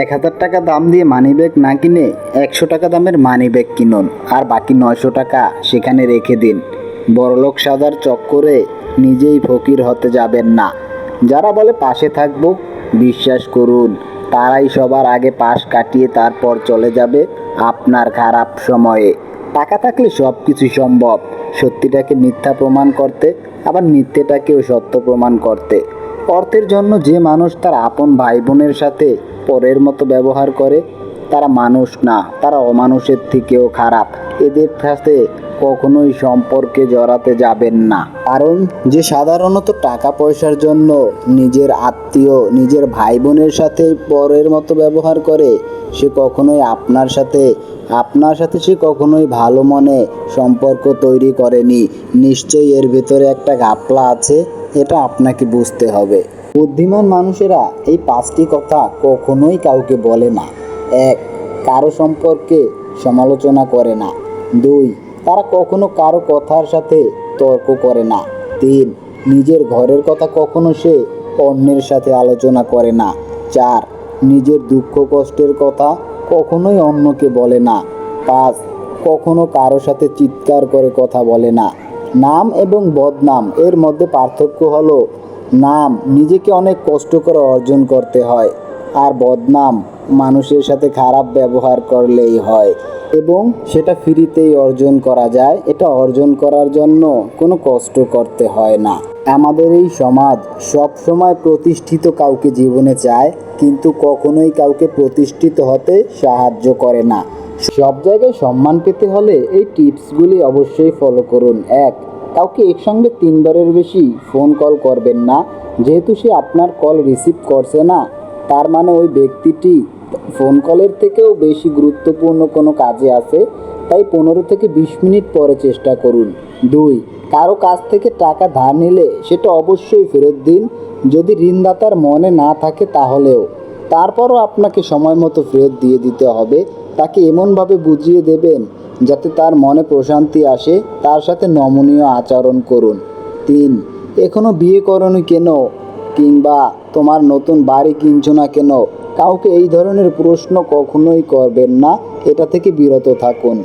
এক হাজার টাকা দাম দিয়ে মানি ব্যাগ না কিনে একশো টাকা দামের মানি ব্যাগ কিনুন, আর বাকি নয়শো টাকা সেখানে রেখে দিন। বড়লোক সাদার চক্করে নিজেই ফকির হতে যাবেন না। যারা বলে পাশে থাকব, বিশ্বাস করুন, তারাই সবার আগে পাশ কাটিয়ে তারপর চলে যাবে আপনার খারাপ সময়ে। টাকা থাকলে সব কিছু সম্ভব, সত্যিটাকে মিথ্যা প্রমাণ করতে, আবার মিথ্যেটাকেও সত্য প্রমাণ করতে। অর্থের জন্য যে মানুষ তার আপন ভাই বোনের সাথে পরের মতো ব্যবহার করে, তারা মানুষ না, তারা অমানুষের থেকেও খারাপ। এদের সাথে কখনোই সম্পর্কে জড়াতে যাবেন না। কারণ যে সাধারণত টাকা পয়সার জন্য নিজের আত্মীয়, নিজের ভাই বোনের সাথে পরের মতো ব্যবহার করে সে কখনোই আপনার সাথে আপনার সাথে সে কখনোই ভালো মনে সম্পর্ক তৈরি করেনি। নিশ্চয়ই এর ভেতরে একটা ঘাপলা আছে, এটা আপনাকে বুঝতে হবে। বুদ্ধিমান মানুষেরা এই পাঁচটি কথা কখনোই কাউকে বলে না। এক, কারও সম্পর্কে সমালোচনা করে না। দুই, তারা কখনো কারও কথার সাথে তর্ক করে না। তিন, নিজের ঘরের কথা কখনো সে অন্যের সাথে আলোচনা করে না। চার নিজের দুঃখ কষ্টের কথা কখনোই অন্যকে বলে না। পাঁচ কখনো কারও সাথে চিৎকার করে কথা বলে না। নাম এবং বদনাম, এর মধ্যে পার্থক্য হলো নাম নিজেকে অনেক কষ্ট করে অর্জন করতে হয় আর বদনাম মানুষের সাথে খারাপ ব্যবহার করলেই হয় এবং সেটা ফ্রিতেই অর্জন করা যায়। এটা অর্জন করার জন্য কোনো কষ্ট করতে হয় না। আমাদের এই সমাজ সব সময় প্রতিষ্ঠিত কাউকে জীবনে চায়, কিন্তু কখনোই কাউকে প্রতিষ্ঠিত হতে সাহায্য করে না। সব জায়গায় সম্মান পেতে হলে এই টিপসগুলি অবশ্যই ফলো করুন। এক, কাউকে একসঙ্গে তিনবারের বেশি ফোন কল করবেন না। যেহেতু সে আপনার কল রিসিভ করছে না, তার মানে ওই ব্যক্তিটি ফোন কলের থেকেও বেশি গুরুত্বপূর্ণ কোনো কাজে আছে, তাই পনেরো থেকে বিশ মিনিট পরে চেষ্টা করুন। দুই কারও কাছ থেকে টাকা ধার নিলে সেটা অবশ্যই ফেরত দিন। যদি ঋণদাতার মনে না থাকে তাহলেও। তারপরও আপনাকে সময় মতো ফেরত দিয়ে দিতে হবে। তাকে এমনভাবে বুঝিয়ে দেবেন যাতে তার মনে প্রশান্তি আসে। তার সাথে নমনীয় আচরণ করুন। তিন এখনও বিয়ে করনি কেন? কিংবা তোমার নতুন বাড়ি কিনছো না কেন? কাউকে এই ধরনের প্রশ্ন কখনোই করবেন না। এটা থেকে বিরত থাকুন।